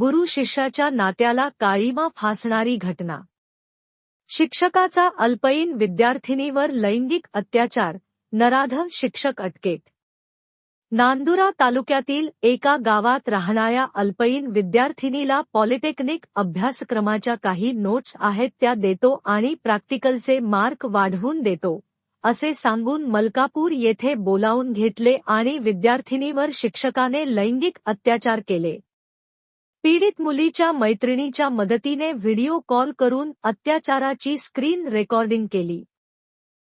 गुरु शिष्याच्या नात्याला काळीमा फासणारी घटना. शिक्षकाचा अल्पईन विद्यार्थिनीवर लैंगिक अत्याचार नराधम शिक्षक अटकेत. नांदुरा तालुक्यातील एका गावात राहणाऱ्या अल्पईन विद्यार्थिनीला पॉलिटेक्निक अभ्यासक्रमाच्या काही नोट्स आहेत त्या देतो आणि प्रॅक्टिकलचे मार्क वाढवून देतो असे सांगून मलकापूर येथे बोलावून घेतले आणि विद्यार्थिनीवर शिक्षकाने लैंगिक अत्याचार केले. पीडित मुलीच्या मैत्रिणीच्या मदतीने व्हिडिओ कॉल करून अत्याचाराची स्क्रीन रेकॉर्डिंग केली.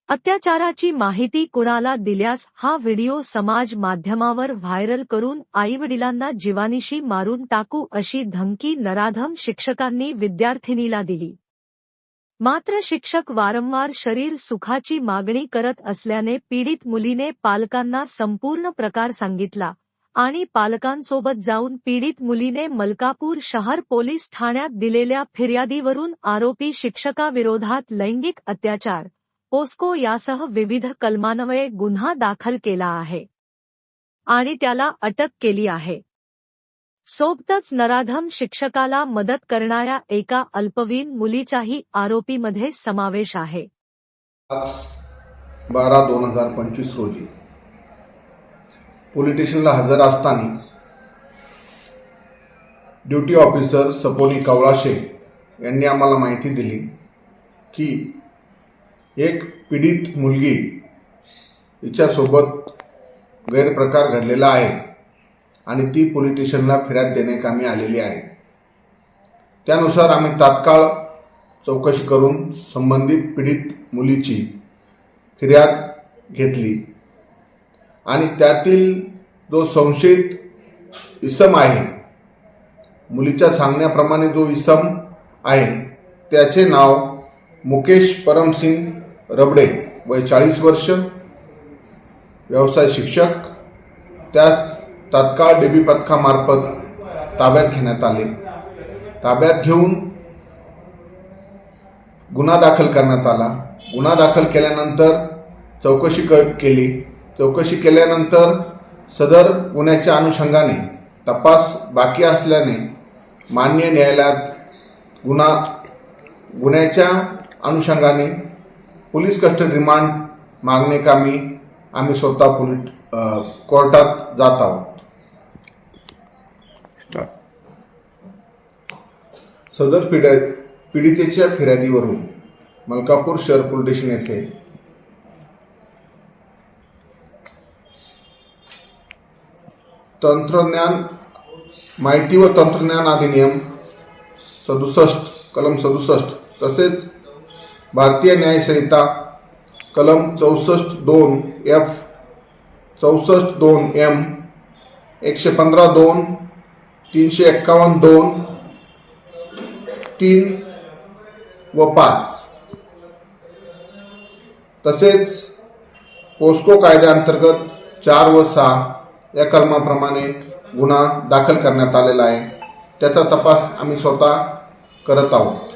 अत्याचाराची माहिती कुणाला दिल्यास हा व्हिडिओ समाज माध्यमावर व्हायरल करून आईवडिलांना जीवानीशी मारून टाकू अशी धमकी नराधम शिक्षकांनी विद्यार्थिनीला दिली. मात्र शिक्षक वारंवार शरीर सुखाची मागणी करत असल्याने पीडित मुलीने पालकांना संपूर्ण प्रकार सांगितला. आणि पालकांसोबत जाऊन पीडित मुलीने मलकापूर शहर पोलीस ठाण्यात दिलेल्या फिर्यादीवरून आरोपी शिक्षकाविरोधात लैंगिक अत्याचार. पोस्को यासह विविध कलमान्वये गुन्हा दाखल केला आहे. आणि त्याला अटक केली आहे. सोबतच नराधम शिक्षकाला मदत करणाऱ्या एका अल्पवीन मुलीचाही आरोपीमध्ये समावेश आहे. बारा दोन हजार पंचवीस रोजी पोलीस स्टेशनला हजर असताना ड्युटी ऑफिसर सपोनी कवळाशे यांनी आम्हाला माहिती दिली की एक पीडित मुलगी हिच्यासोबत गैरप्रकार घडलेला आहे आणि ती पोलीस स्टेशनला फिर्याद देण्याकामी आलेली आहे. त्यानुसार आम्ही तात्काळ चौकशी करून संबंधित पीडित मुलीची फिर्याद घेतली. आणि त्यातील जो संशयित इसम आहे मुलीच्या सांगण्याप्रमाणे जो इसम आहे त्याचे नाव मुकेश परमसिंग रबडे वय चाळीस वर्ष व्यवसाय शिक्षक. त्यास तात्काळ डेबी पथकामार्फत ताब्यात घेण्यात आले. ताब्यात घेऊन गुन्हा दाखल करण्यात आला. गुन्हा दाखल केल्यानंतर चौकशी क केली. चौकशी केल्यानंतर सदर गुन्ह्याच्या अनुषंगाने तपास बाकी असल्याने मान्य न्यायालयात गुन्हा गुन्ह्याच्या अनुषंगाने पोलीस कस्टडी रिमांड मागणेकामी आम्ही स्वतः पोलीस कोर्टात जात आहोत. सदर पीडा पीडितेच्या फिर्यादीवरून मलकापूर शहर पोलीस स्टेशन येथे तंत्रज्ञान माहिती व तंत्रज्ञान अधिनियम सदुसष्ट कलम सदुसष्ट तसेच भारतीय न्यायसंहिता कलम चौसष्ट दोन एफ चौसष्ट दोन एम एकशे पंधरा दोन तीनशे एक्कावन्न दोन तीन व पाच. तसेच पोस्को कायद्याअंतर्गत चार व सहा या कलमाप्रमाणे गुन्हा दाखल करण्यात आलेला आहे. त्याचा तपास आम्ही स्वतः करत आहोत.